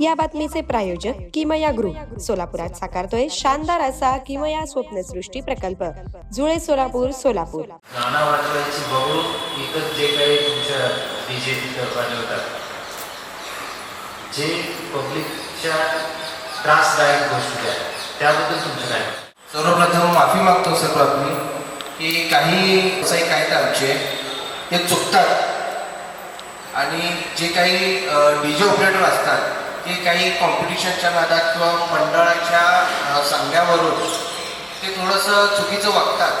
या बातमीचे प्रायोजक किमया ग्रुप. सोलापुरात साकारतोय शानदार असा किमया स्वप्नसृष्टी प्रकल्प. जुळे सोलापूर सोलापूर. बघून इतर जे काही तुमच्या डीजे जे पब्लिकच्या त्रासदायक गोष्टी आहेत त्याबद्दल तुमचं काय? सर्वप्रथम माफी मागतो सर्वात मी की काही व्यावसायिक आहेत आमचे ते चुकतात. आणि जे काही डी जे ऑपरेटर असतात ते काही कॉम्पिटिशनच्या नादात किंवा मंडळाच्या सांगण्यावरून ते थोडंसं चुकीचं वागतात.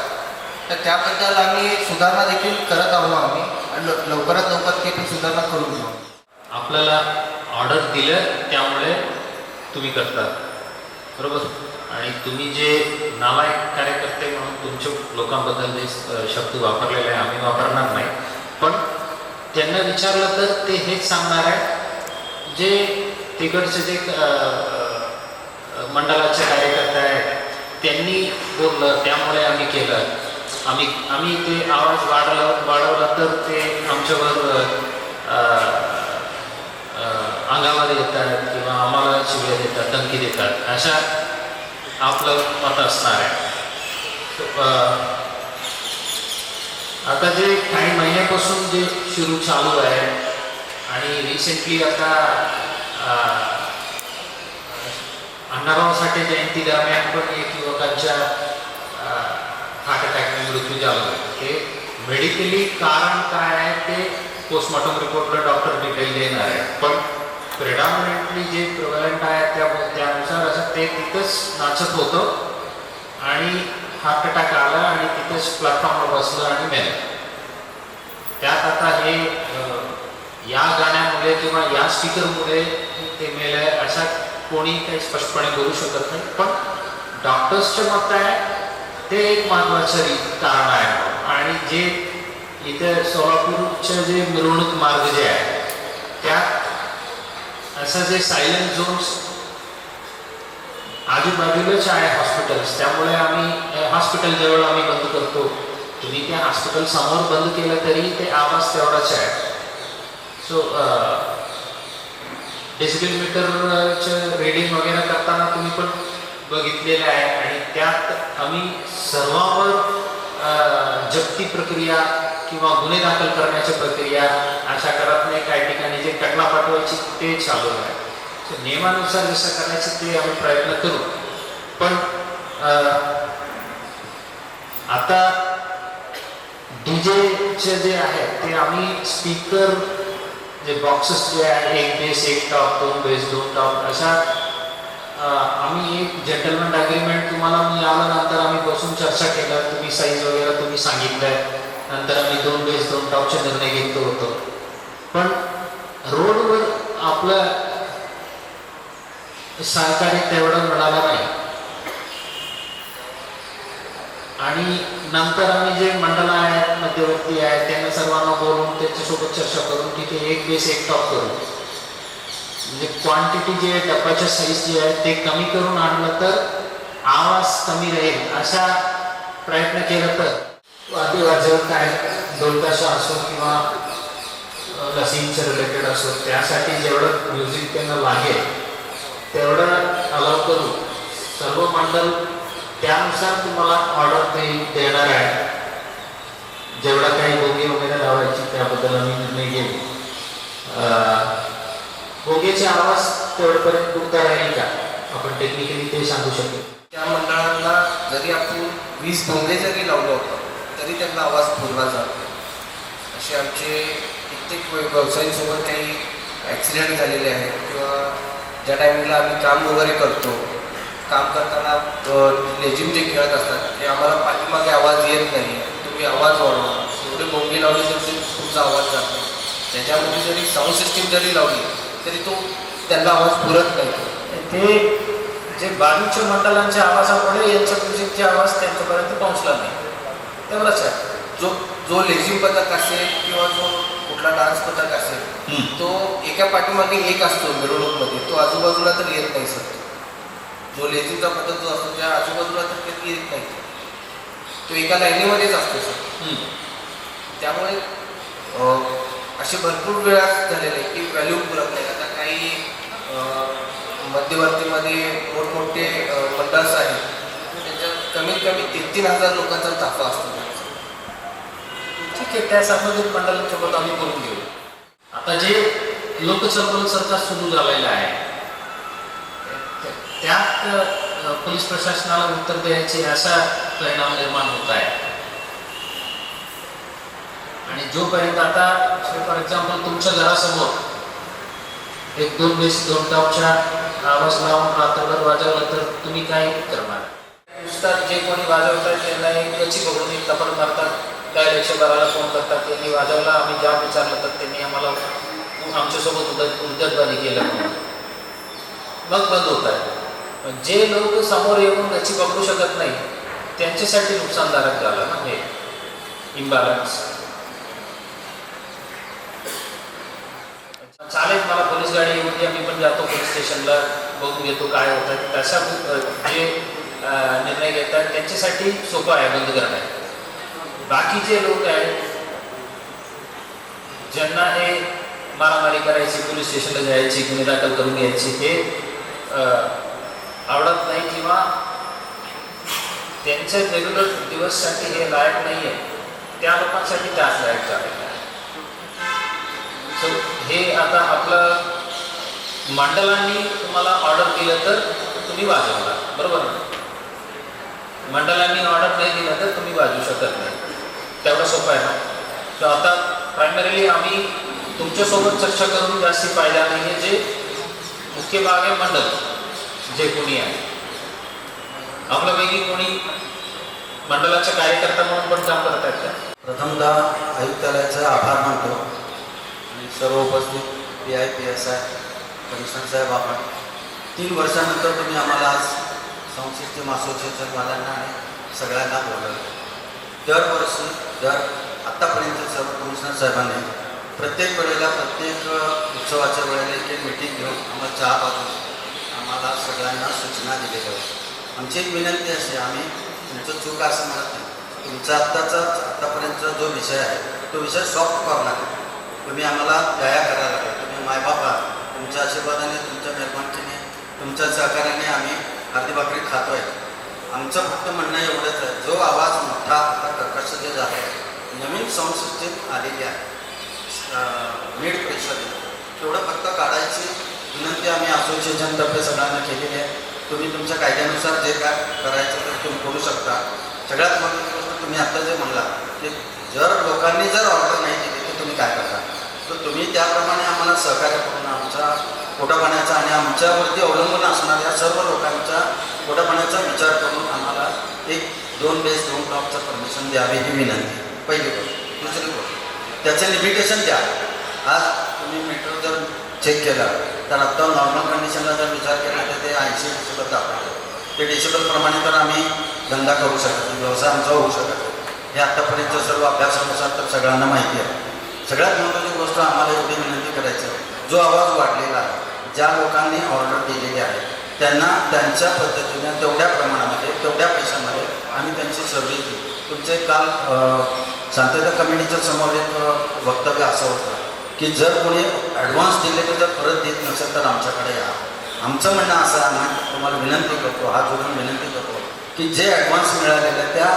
तर त्याबद्दल आम्ही सुधारणा देखील करत आहोत आम्ही. आणि लवकरात लवकर ते पण सुधारणा करून घेऊ. आपल्याला ऑर्डर दिलं त्यामुळे तुम्ही करतात. बरोबर? आणि तुम्ही जे नालायक कार्यकर्ते म्हणून तुमच्या लोकांबद्दल जे शब्द वापरलेले आहे आम्ही वापरणार नाही. पण त्यांना विचारलं तर ते हेच सांगणार आहे जे तिकडचे जे मंडळाचे कार्यकर्ते आहेत त्यांनी बोललं त्यामुळे आम्ही केलं. आम्ही आम्ही ते आवाज वाढवला वाढवला तर ते आमच्यावर अंगावर येतात किंवा आम्हाला शिव्या देतात धमकी देतात. अशा आपलं मत असणार आहे. आता जे काही महिन्यापासून जे सुरू चालू आहे आणि रिसेंटली आता अ, अण्णाभाऊ साठे जयंती दरम्यान पण एक युवकांच्या हार्ट अटॅकने मृत्यू झाला ते मेडिकली कारण काय आहे ते पोस्टमॉर्टम रिपोर्टला डॉक्टर डिटेल देणार आहे. पण प्रेडामिनेंटली जे प्रिव्हलंट आहे त्या त्यानुसार असं ते तिथंच नाचत होतं आणि हार्ट अटॅक आला आणि तिथेच प्लॅटफॉर्मवर बसलं आणि मेलं. त्यात आता हे या गाण्यामुळे किंवा या स्पीकरमुळे ते आहे. अशा कोणी काही स्पष्टपणे बोलू शकत नाही. पण डॉक्टर्सचे मत आहे ते एक महत्वाचं कारण आहे. आणि जे इथे सोलापूरचे जे मिरवणूक मार्ग जे आहे त्यात असं जे सायलेंट झोन्स आजूबाजूलाच आहे हॉस्पिटल्स त्यामुळे आम्ही हॉस्पिटल जवळ आम्ही बंद करतो. तुम्ही त्या हॉस्पिटल समोर बंद केलं तरी ते आवाज तेवढाच आहे. सो डेसिबल मीटरचं रिडिंग वगैरे करताना तुम्ही पण बघितलेलं आहे. आणि त्यात आम्ही सर्वांवर जप्ती प्रक्रिया किंवा गुन्हे दाखल करण्याची प्रक्रिया अशा करत नाही. काही ठिकाणी जे कटला पाठवायची ते चालू आहे. सो नियमानुसार जसं करायचं ते आम्ही प्रयत्न करू. पण आता डीजेचे जे आहे ते आम्ही स्पीकर जे बॉक्सेस जे आहे एक बेस एक टॉप दोन बेस दोन टॉप अशा आम्ही एक जेंटलमेंट अग्रीमेंट तुम्हाला मी आल्यानंतर आम्ही बसून चर्चा केला तुम्ही साईज वगैरे तुम्ही सांगितलंय. नंतर आम्ही दोन बेस दोन टॉपचे निर्णय घेतलो होतो. पण रोडवर आपलं सहकार्य तेवढं मिळालं नाही. आणि नंतर आम्ही जे मंडळ आहेत मध्यवर्ती आहेत त्यांना सर्वांना बोलून त्याच्यासोबत चर्चा करून तिथे एक बेस एक टॉप करू. म्हणजे क्वांटिटी जे आहे डब्याच्या साईज जे आहे ते कमी करून आणलं तर आवाज कमी राहील असा प्रयत्न केला तर. वादी वाजवत काय दोलताशा असो किंवा अ, लसींचं रिलेटेड असो त्यासाठी जेवढं म्युझिक त्यांना लागेल तेवढं अलाव करू. सर्व मंडळ त्यानुसार तुम्हाला ऑर्डर ते देणार आहे. जेवढा काही बोगी वगैरे लावायची त्याबद्दल आम्ही निर्णय घेऊ. अं, बोगीचे आवाज तेवढपर्यंत पुरता राहील का? आपण टेक्निकली ते सांगू शकतो. त्या मंडळांना जरी आपण वीस भोंगे जरी लावलं होतं तरी त्यांना आवाज पुरला जातो. असे आमचे कित्येक व्यवसायांसोबत काही ॲक्सिडेंट झालेले आहेत किंवा ज्या टायमिंगला आम्ही काम वगैरे करतो काम करताना लेजिम जे खेळत असतात ते आम्हाला पाठीमागे आवाज येत नाही. तुम्ही आवाज वाढवा. एवढे भोंगे लावले तर ते तुमचा आवाज जात. नाही त्याच्यामध्ये जरी साऊंड सिस्टीम जरी लावली तरी तो त्यांना आवाज पुरत नाही. ते जे बाजूच्या मंडळांच्या आवाजामुळे यांच्या म्युझिकचे आवाज त्यांच्यापर्यंत पोहोचला नाही. तेवढंच आहे. जो जो लेझिम पथक असेल किंवा जो कुठला डान्स पथक असेल तो एका पाठीमागे एक असतो मिरवणूकमध्ये. तो आजूबाजूला तर येत नाही सर जो लेझिमचा पथक जो असतो त्या आजूबाजूला तर कधी येत नाही. तो एका लाईनीमध्येच असतो सर. त्यामुळे असे भरपूर वेळा झालेले आहे की व्हॅल्यू पुरत नाही. आता काही मध्यवर्तीमध्ये मोठमोठे अ, मंडळs आहेत. त्याच्यात कमीत कमी तीन तीन हजार लोकांचा ताफा असतो. ठीक आहे त्या संबंधित मंडळांसोबत आम्ही बोलून घेऊ. आता जे लोकसंपर्क सरकार सुरू झालेलं आहे त्यात पोलीस प्रशासनाला उत्तर द्यायचे असा परिणाम निर्माण होत आहे. आणि जोपर्यंत आता फॉर एक्झाम्पल तुमच्या घरासमोर एक दोन दिवस दोन टावच्या आवाज लावून रात्रभर वाजवलं तर तुम्ही काय करणार? नुसतात जे कोणी वाजवतात त्यांना एक गची बघून एक तपड मारतात. काय लक्ष बाराला फोन करतात त्यांनी वाजवला आम्ही ज्या विचारलं तर त्यांनी आम्हाला आमच्यासोबत उदत उद्योगवादी केलं. मग बंद होत आहे. जे लोक समोर येऊन याची पकडू शकत नाही त्यांच्यासाठी नुकसानदारक झालं ना हे इम्बॅलन्स चालेल मला पोलीस गाडी येऊन द्या मी पण जातो पोलीस स्टेशनला बघून घेतो काय होतं तशा जे निर्णय घेतात त्यांच्यासाठी सोपं आहे बंद करणं बाकीचे लोक आहेत ज्यांना हे मारामारी करायची पोलीस स्टेशनला जायची गुन्हे दाखल करून घ्यायची हे आवडत नाही किंवा त्यांच्या रेग्युलर दिवससाठी हे लायक नाही आहे त्या लोकांसाठी त्याच लायक झालेलं सो हे आता आपलं मंडळांनी तुम्हाला ऑर्डर दिलं तर तुम्ही वाजवला बरोबर ना? मंडळांनी ऑर्डर नाही दिलं तर तुम्ही वाजवू शकत नाही. तेवढं सोपं आहे ना? तर आता प्रायमरीली आम्ही तुमच्यासोबत चर्चा करून जास्ती फायदा नाही आहे जे मुख्य भाग आहे मंडळ जे कोणी आहे. आपल्यापैकी कोणी मंडळाचा कार्यकर्ता म्हणून पण काम करत आहेत का? प्रथमतः आयुक्तालयाचा आभार मानतो. आणि सर्व उपस्थित P I P S I commissioner साहेब आपण. तीन वर्षानंतर तुम्ही आम्हाला आज साऊंड सिस्टीम असोसिएशनवाल्यांना आणि सगळ्यांना बोलवलं. दरवर्षी दर आत्तापर्यंत सर्व कमिशनर साहेबांनी प्रत्येक वेळेला प्रत्येक उत्सवाच्या वेळेला एक एक मिटिंग घेऊन आम्हाला चहा पाजून आम्हाला सगळ्यांना सूचना दिलेल्या होत्या आमची एक विनंती अशी आम्ही तुमचं चूक असं म्हणत नाही. तुमचा आत्ताचा आत्तापर्यंतचा जो विषय आहे तो विषय सॉफ्ट कॉर्नर तुम्ही आम्हाला दया करायला लागेल. तुम्ही मायबापा तुमच्या आशीर्वादाने तुमच्या मेहरबानकीने तुमच्या सहकार्याने आम्ही अर्धी भाकरी खातो आहे आमचं फक्त म्हणणं एवढंच आहे. जो आवाज मोठा आता कर्कश जे झाला आहे. नवीन साऊंड सिस्टीम आलेली आहे. मिड प्रेशर तेवढं फक्त काढायची विनंती आम्ही असोसिएशनतर्फे सगळ्यांना केलेली आहे. तुम्ही तुमच्या कायद्यानुसार जे काय करायचं ते तुम्ही करू शकता. सगळ्यात महत्त्वाची गोष्ट तुम्ही आत्ता जे म्हणला की जर लोकांनी जर ऑर्डर नाही दिली तर तुम्ही काय करता? तर तुम्ही त्याप्रमाणे आम्हाला सहकार्य करून आमच्या पोटापाण्याचा आणि आमच्यावरती अवलंबून असणाऱ्या सर्व लोकांच्या पोटापाण्याचा विचार करून आम्हाला एक दोन बेस दोन टॉपचं परमिशन द्यावी ही विनंती. पहिली गोष्ट. दुसरी गोष्ट. त्याचे लिमिटेशन द्या. आज तुम्ही मीटर जर चेक केला. तर आत्ता नॉर्मल कंडिशनला जर विचार केला तर ते ऐंशी डिसेबल दाखवतो. ते डिसेबलप्रमाणे तर आम्ही धंदा करू शकत व्यवसाय आमचा होऊ शकत हे आत्तापर्यंत सर्व अभ्यासानुसार तर सगळ्यांना माहिती आहे. सगळ्यात महत्त्वाची गोष्ट आम्हाला एवढी विनंती करायची आहे, जो आवाज वाढलेला आहे ज्या लोकांनी ऑर्डर दिलेली आहे त्यांना त्यांच्या पद्धतीने तेवढ्या प्रमाणामध्ये तेवढ्या पैशामध्ये आम्ही त्यांची सर्व्हिस देऊ. तुमचे काल शांतता कमिटीच्या समोर एक वक्तव्य असं होतं. की जर कोणी ॲडव्हान्स दिले तर जर परत देत नसेल तर आमच्याकडे या. आमचं म्हणणं असं आहे आम्ही तुम्हाला विनंती करतो हा जोडून विनंती करतो की जे ॲडव्हान्स मिळालेलं त्या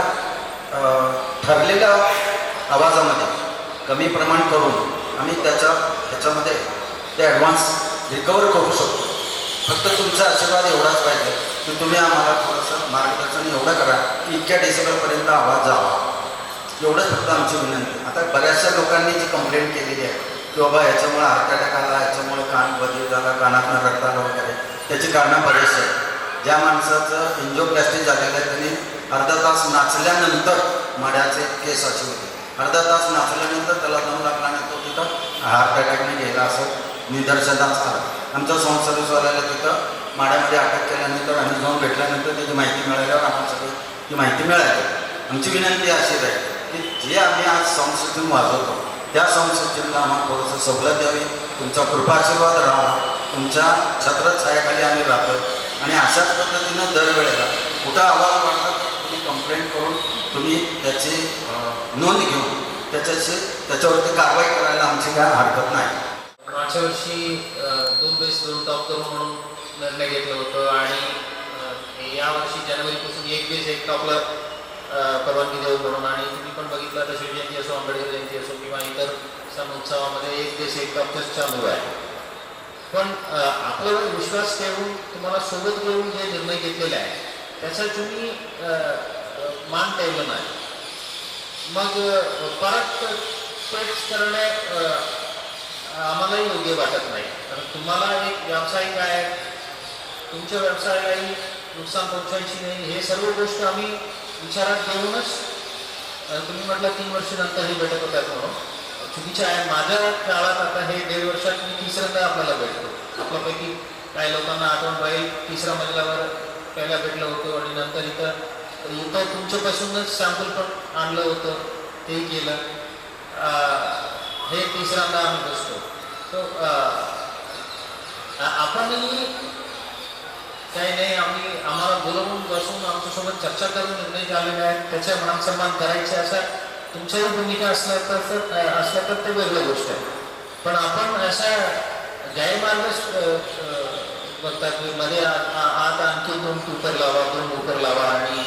ठरलेल्या आवाजामध्ये कमी प्रमाण करून आम्ही त्याच्या ह्याच्यामध्ये ते ॲडव्हान्स रिकवर करू शकतो. फक्त तुमचा आशीर्वाद एवढाच पाहिजे की तुम्ही आम्हाला थोडंसं मार्गदर्शन एवढं करा की इतक्या डेसिबलपर्यंत आवाज जावा. एवढंच फक्त आमची विनंती. आता बऱ्याचशा लोकांनी जी कंप्लेंट केलेली आहे की बाबा ह्याच्यामुळे हार्ट अटॅक आला याच्यामुळे कान बदल झाला कानातनं रक्त आलं वगैरे. त्याची कारणं बरेच आहेत. ज्या माणसाचं इंजोप्लॅस्टिक झालेलं आहे त्यांनी अर्धा तास नाचल्यानंतर मड्याचे केस असे होते. अर्धा तास नाचल्यानंतर त्याला दम लागल्याने तो तिथं हार्ट अटॅकने गेला असं निदर्शनास आलं. आमचा संत तिथं माड्यामध्ये अटक केल्यानंतर आम्ही जाऊन भेटल्यानंतर त्याची माहिती मिळाल्यावर आम्हाला सगळी ती माहिती मिळाली. आमची विनंती अशी राहील की जे आम्ही आज संसदेतून वाजवतो त्या साऊंड आम्हाला थोडंसं सवलत द्यावी. तुमचा कृपाशीर्वाद राहावा तुमच्या छत्रछायाखाली आम्ही राहतो आणि अशाच पद्धतीनं दरवेळेला कुठं आवाज वाटतात तुम्ही कंप्लेंट करून तुम्ही त्याची नोंद घेऊन त्याच्याशी त्याच्यावरती कारवाई करायला आमची काय हरकत नाही. मागच्या वर्षी दोन बेस दोन टॉप करू म्हणून निर्णय घेतलं होतं आणि यावर्षी जानेवारीपासून एक बेस एक टॉपला परवानगी देऊ म्हणून. आणि तुम्ही पण बघितलं तर शिवजयंती असो आंबेडकर जयंती असो किंवा इतर सण उत्सवामध्ये एक देश एक टॉपच चालू आहे. पण आपल्यावर विश्वास ठेवून तुम्हाला सोबत घेऊन जे निर्णय घेतलेले आहे त्याचा तुम्ही मान ठेवलं नाही. मग परत तेच करणे आम्हालाही योग्य वाटत नाही. कारण तुम्हाला एक व्यावसायिक आहे तुमच्या व्यवसायालाही नुकसान पोहोचायची नाही. हे सर्व गोष्ट आम्ही विचारात घेऊनच तुम्ही म्हटलं तीन वर्षानंतर ही बैठक होतात म्हणून. चुकीच्या आहे माझ्या काळात आता हे दीड वर्षात मी तिसऱ्यांदा आपल्याला भेटतो? आपल्यापैकी काही लोकांना आठवण बाई तिसऱ्या मजल्यावर पहिला भेटलं होतं आणि नंतर इथं. इथं तुमच्यापासूनच सॅम्पल पण आणलं होतं ते केलं. हे तिसऱ्यांदा आम्ही बसतो. सो आपणही काही नाही आम्ही आम्हाला बोलवून बसून आमच्यासोबत चर्चा करून निर्णय झालेला आहेत त्याचा मान सन्मान करायचे असा तुमच्याही भूमिका असल्या तर असल्या तर ते वेगळी गोष्ट आहे. पण आपण अशा गैरमार्ग बघतात की मध्ये आ- आत आणखी दोन कुकर लावा दोन कुकर लावा आणि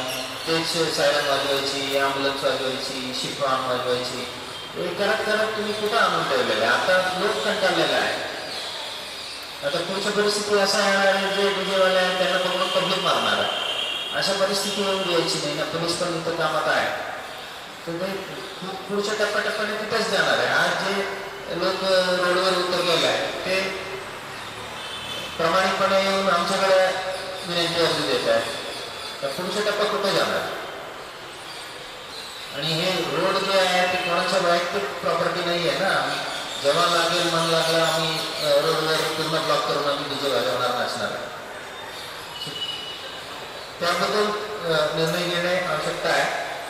तेच सायरन वाजवायची ॲम्ब्युलन्स वाजवायची शिफान वाजवायची. हे करत करत तुम्ही कुठं आणून ठेवलेलं आहे? आता लोक कंटाळलेला आहे आता पुढची परिस्थिती असा आहे जे डीजेवाले आहेत त्यांना पकडून पब्लिक मारणार? आहे अशा परिस्थिती येऊन द्यायची नाही ना. पोलीस पण इथं कामात आहे. तर ते पुढच्या टप्प्याटप्प्याने तिथेच जाणार आहे. आज जे लोक रोडवर उतरलेले आहेत ते प्रामाणिकपणे येऊन आमच्याकडे विनंती अर्ज देत आहेत. तर पुढच्या टप्पा कुठे जाणार? आणि हे रोड जे आहे ते कोणाच्या वैयक्तिक प्रॉपर्टी नाही आहे ना. जेव्हा लागेल मन लागलं आम्ही रोजगार पूर्ण ब्लॉक करून आम्ही डीजे वाजवणार नाचणार आहे त्याबद्दल निर्णय घेणे आवश्यकता आहे.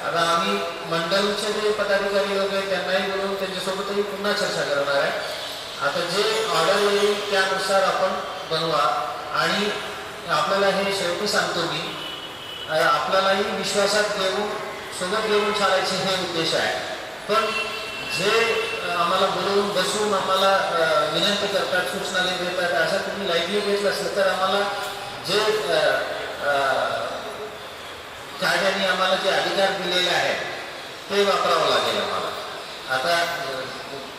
आता आम्ही मंडळीचे जे पदाधिकारी लोक आहेत त्यांनाही बोलून त्यांच्यासोबतही पुन्हा चर्चा करणार आहे. आता जे ऑर्डर येईल त्यानुसार आपण बनवा. आणि आपल्याला हे शेवटी सांगतो मी आपल्यालाही विश्वासात घेऊन सोबत घेऊन चालायचे हे उद्देश आहे. पण जे आम्हाला बोलवून बसून आम्हाला विनंती करतात सूचना देतात अशा तुम्ही लाईटली घेतलं असलं तर आम्हाला जे अ, कायद्याने आम्हाला जे अधिकार दिलेले आहेत ते वापरावं लागेल आम्हाला. आता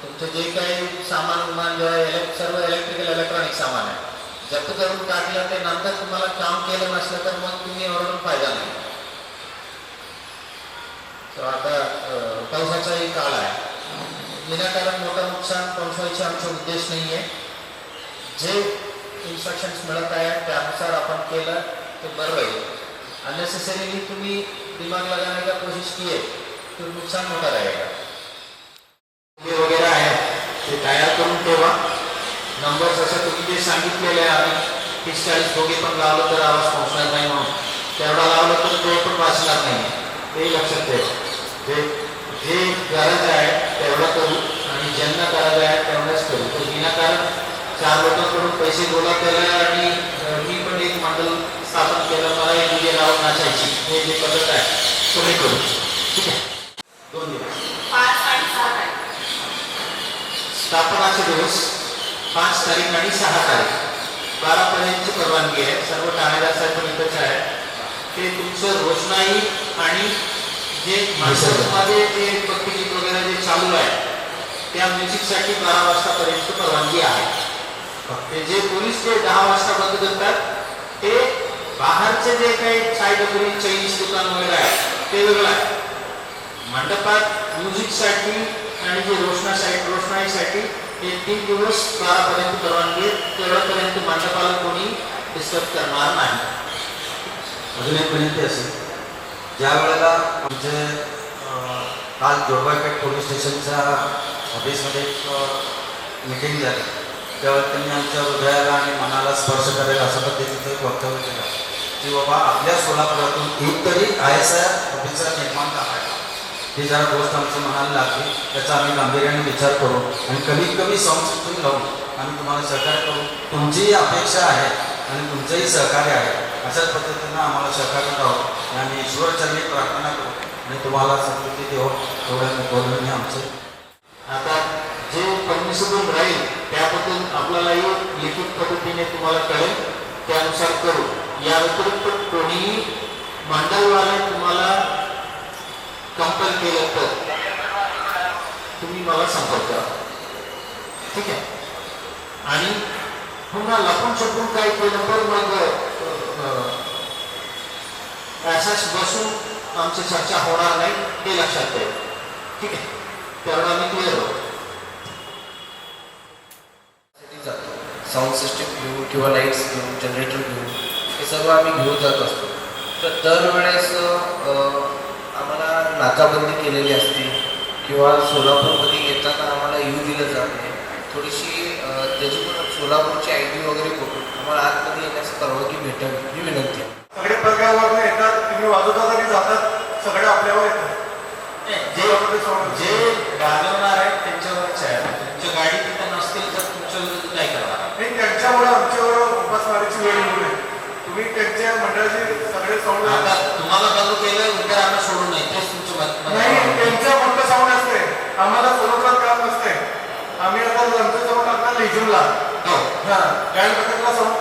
तुमचं जे काही सामान विमान जे आहे सर्व इलेक्ट्रिकल इलेक्ट्रॉनिक सामान आहे जप्त करून टाकलं ते नंतर तुम्हाला काम केलं नसलं तर मग तुम्ही ओरडून फायदा नाही. तर आता पावसाचाही काळ आहे. विनाकारण मोठं नुकसान पोहोचवायचे आमचा उद्देश नाही आहे. जे इन्स्ट्रक्शन्स मिळत आहे, त्यानुसार आपण केलं, ते बरं राहील अननेसेसरीली तुम्ही दिमाग लगाने का कोशिश की है तो नुकसान मोठा रहेगा हे वगैरे आहे. ते तयार करून ठेवा. नंबर्स असं तुम्ही जे सांगितलेले आहे तीस चाळीस दोघे पण लावलं तर आवाज़ पोहोचणार नाही म्हणून. तेवढा लावलं तर तो पण वाचणार नाही. ते लक्षात ठेवा. जे गरज आहे तेवढं करू आणि ज्यांना गरज आहे तेवढंच करू. तर विनाकारण चार लोकांकडून पैसे गोळा केले आणि मी पण एक मंडळ स्थापन केलं मला एक डीजे लावून नाचायची. हे जे पद्धत आहे तो मी करू. ठीक आहे? दोन दिवस. स्थापनाचे दिवस पाच तारीख आणि सहा तारीख. बारापर्यंतची परवानगी आहे. सर्व ठाणेदार साहेब पण इथंच आहे ते तुमचं रोषणाई आणि जे माणसामध्ये जे भक्तिगीत वगैरे जे चालू आहे त्या म्युझिकसाठी बारा वाजतापर्यंत परवानगी आहे. ते जे पोलीस जे दहा वाजता बंद करतात ते बाहेरचे जे काही साईडवरील चायनीज दुकान वगैरे आहे ते वेगळं आहे. मंडपात म्युझिकसाठी आणि जे रोषणासाठी रोषणाईसाठी ते तीन दिवस बारापर्यंत परवानगी आहे तेवढ्यापर्यंत मंडपाला कोणी डिस्टर्ब करणार नाही. अजून एक विनंती असेल. ज्या वेळेला आमचे काल जोडबापेठ पोलीस स्टेशनच्या ऑफिसमध्ये एक मिटिंग झाली. त्यावेळेस त्यांनी आमच्या हृदयाला आणि मनाला स्पर्श करेल अशा पद्धतीचं एक वक्तव्य केलं. की बाबा आपल्या सोलापुरातून एक तरी आय एस आय ऑफिसर निर्माण करायला ही जरा गोष्ट आमच्या मनाला लागली. त्याचा आम्ही गांभीर्याने विचार करू आणि कमीत कमी सॉन्ग सिस्टम लावून आम्ही तुम्हाला सहकार्य करू. तुमचीही अपेक्षा आहे आणि तुमचंही सहकार्य आहे. अशाच पद्धतीनं आम्हाला सहकार्य राहू आणि ईश्वरचरणी प्रार्थना करू आणि तुम्हाला संस्कृती देऊ एवढ्या बोलून आमचं. आता जे परमिसिबल राहील त्याबद्दल आपल्यालाही लिखित पद्धतीने तुम्हाला कळेल. त्यानुसार करू. या व्यतिरिक्त कोणीही मंडळवाले तुम्हाला कंपल केलं तर तुम्ही मला संपर्क करा. ठीक आहे? आणि पुन्हा लपून छपून काय केलं तर मग असंच बसून आमची चर्चा होणार नाही हे लक्षात ठेव. ठीक आहे? त्यावेळेला आम्ही क्लिअर होतो साऊंड सिस्टीम घेऊ किंवा लाईट्स घेऊन जनरेटर घेऊ हे सर्व आम्ही घेऊन जात असतो. तर दरवेळेस आम्हाला नाकाबंदी केलेली असते किंवा सोलापूरमध्ये येताना आम्हाला येऊ दिलं जात नाही. थोडीशी त्याची पण सोलापूरची आय डी वगैरे बघून आम्हाला आतमध्ये येण्यास परवानगी भेटावी ही विनंती आहे. सगळे प्रकारवर येतात तुम्ही वाजवतात आणि जातात सगळे आपल्यावर येतात. जे जे गाजवणार आहेत त्यांच्यावरच आहे. तुमच्या गाडी तिथं नसतील तर तुमच्या विरुद्ध काय करणार? आणि त्यांच्यामुळे आमच्यावर उपासमारीची वेळ येऊ नये. तुम्ही त्यांच्या मंडळाचे सगळे साऊंड आता तुम्हाला बंद केलं इतरांना सोडू नये तेच तुमचं नाही. त्यांच्या फक्त साऊंड असते आम्हाला सोलोप्रात काम नसते आम्ही आता आमचं साऊंड लेझिमला हो हा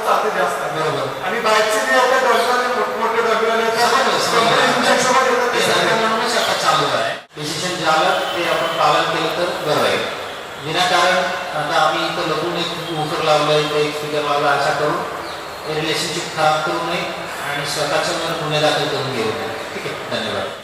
चालते जास्त बरोबर. आणि बाहेरचे जे आपल्या डॉक्टरने मोठमोठे डॉक्टर समजलं, म्हणूनच आता चालू आहे डिसिशन झालं ते आपण पालन केलं तर बरं आहे विनाकारण आता आम्ही इथं लपून एक उकर लावलं इथं एक स्पीकर लावला असा करून रिलेशनशिप खराब करू नये आणि स्वतःचं मन गुन्हे दाखल करून घेऊ नये ठीक आहे धन्यवाद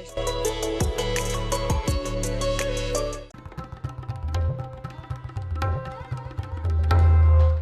Torres.